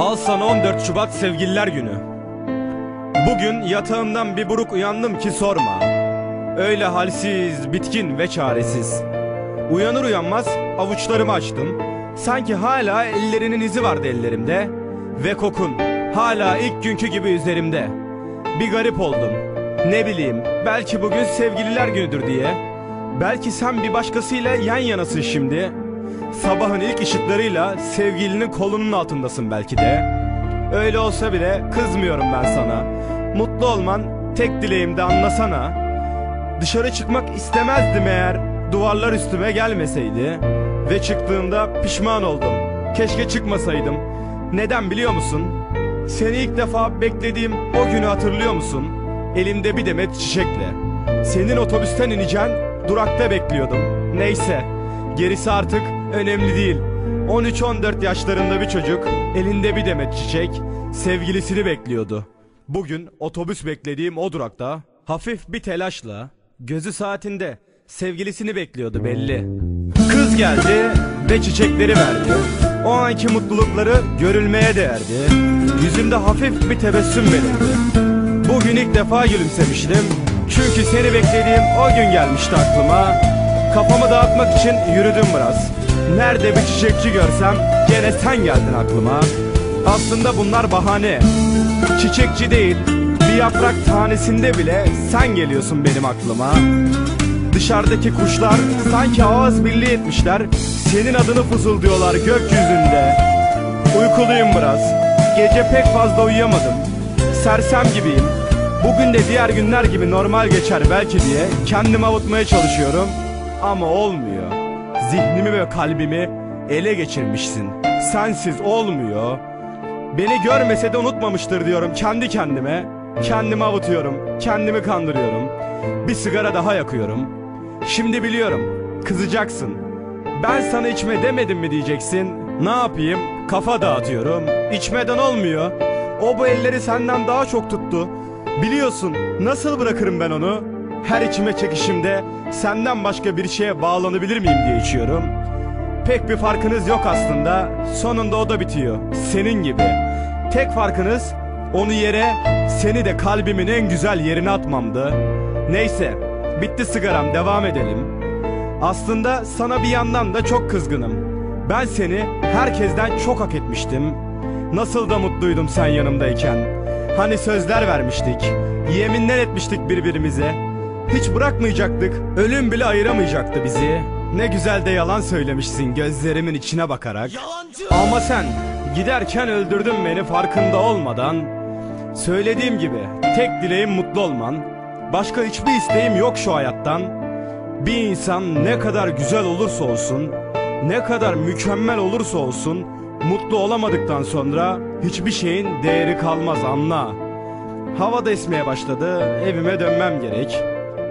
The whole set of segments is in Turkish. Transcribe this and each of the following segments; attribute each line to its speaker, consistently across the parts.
Speaker 1: Al sana 14 Şubat Sevgililer Günü. Bugün yatağımdan bir buruk uyandım ki sorma. Öyle halsiz, bitkin ve çaresiz. Uyanır uyanmaz avuçlarımı açtım. Sanki hala ellerinin izi vardı ellerimde. Ve kokun hala ilk günkü gibi üzerimde. Bir garip oldum. Ne bileyim belki bugün sevgililer günüdür diye. Belki sen bir başkasıyla yan yanasın şimdi. Sabahın ilk ışıklarıyla sevgilinin kolunun altındasın belki de. Öyle olsa bile kızmıyorum ben sana. Mutlu olman tek dileğim de anlasana. Dışarı çıkmak istemezdim eğer duvarlar üstüme gelmeseydi. Ve çıktığımda pişman oldum. Keşke çıkmasaydım. Neden biliyor musun? Seni ilk defa beklediğim o günü hatırlıyor musun? Elimde bir demet çiçekle. Senin otobüsten ineceğin durakta bekliyordum. Neyse, gerisi artık önemli değil. 13-14 yaşlarında bir çocuk elinde bir demet çiçek sevgilisini bekliyordu. Bugün otobüs beklediğim o durakta hafif bir telaşla gözü saatinde sevgilisini bekliyordu belli. Kız geldi ve çiçekleri verdi. O anki mutlulukları görülmeye değerdi. Yüzünde hafif bir tebessüm belirdi. Bugün ilk defa gülümsemiştim. Çünkü seni beklediğim o gün gelmişti aklıma. Kafamı dağıtmak için yürüdüm biraz. Nerede bir çiçekçi görsem gene sen geldin aklıma. Aslında bunlar bahane. Çiçekçi değil, bir yaprak tanesinde bile sen geliyorsun benim aklıma. Dışarıdaki kuşlar sanki ağız birliği etmişler. Senin adını fısıldıyorlar gökyüzünde. Uykuluyum biraz. Gece pek fazla uyuyamadım. Sersem gibiyim. Bugün de diğer günler gibi normal geçer belki diye kendimi avutmaya çalışıyorum. Ama olmuyor. Zihnimi ve kalbimi ele geçirmişsin. Sensiz olmuyor. Beni görmese de unutmamıştır diyorum kendi kendime. Kendimi avutuyorum, kendimi kandırıyorum. Bir sigara daha yakıyorum. Şimdi biliyorum, kızacaksın. Ben sana içme demedim mi diyeceksin. Ne yapayım? Kafa dağıtıyorum. İçmeden olmuyor. O bu elleri senden daha çok tuttu. Biliyorsun nasıl bırakırım ben onu? Her içime çekişimde senden başka bir şeye bağlanabilir miyim diye içiyorum. Pek bir farkınız yok aslında. Sonunda o da bitiyor. Senin gibi. Tek farkınız onu yere, seni de kalbimin en güzel yerine atmamdı. Neyse, bitti sigaram devam edelim. Aslında sana bir yandan da çok kızgınım. Ben seni herkesten çok hak etmiştim. Nasıl da mutluydum sen yanımdayken. Hani sözler vermiştik. Yeminler etmiştik birbirimize. Hiç bırakmayacaktık. Ölüm bile ayıramayacaktı bizi. Ne güzel de yalan söylemişsin gözlerimin içine bakarak. Ama sen giderken öldürdün beni farkında olmadan. Söylediğim gibi tek dileğim mutlu olman. Başka hiçbir isteğim yok şu hayattan. Bir insan ne kadar güzel olursa olsun, ne kadar mükemmel olursa olsun, mutlu olamadıktan sonra hiçbir şeyin değeri kalmaz anla. Hava da esmeye başladı, evime dönmem gerek.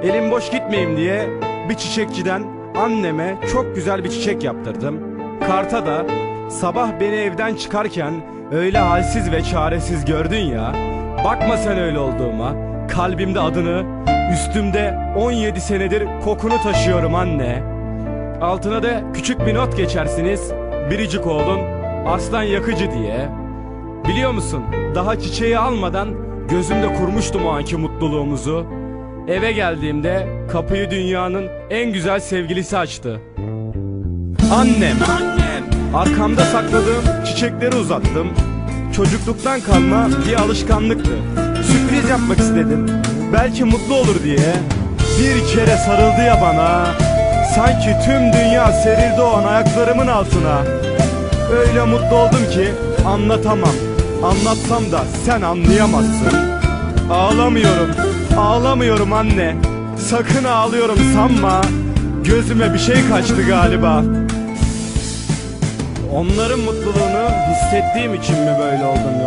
Speaker 1: Elim boş gitmeyeyim diye bir çiçekçiden anneme çok güzel bir çiçek yaptırdım. Karta da sabah beni evden çıkarken öyle halsiz ve çaresiz gördün ya. Bakma sen öyle olduğuma. Kalbimde adını, üstümde 17 senedir kokunu taşıyorum anne. Altına da küçük bir not geçersiniz. Biricik oğlun aslan yakıcı diye. Biliyor musun? Daha çiçeği almadan gözümde kurmuştum o anki mutluluğumuzu. Eve geldiğimde kapıyı dünyanın en güzel sevgilisi açtı. Annem. Arkamda sakladığım çiçekleri uzattım. Çocukluktan kalma bir alışkanlıktı. Sürpriz yapmak istedim. Belki mutlu olur diye. Bir kere sarıldı ya bana. Sanki tüm dünya serildi o an ayaklarımın altına. Öyle mutlu oldum ki anlatamam. Anlatsam da sen anlayamazsın. Ağlamıyorum, ağlamıyorum anne. Sakın ağlıyorum sanma. Gözüme bir şey kaçtı galiba. Onların mutluluğunu hissettiğim için mi böyle oldum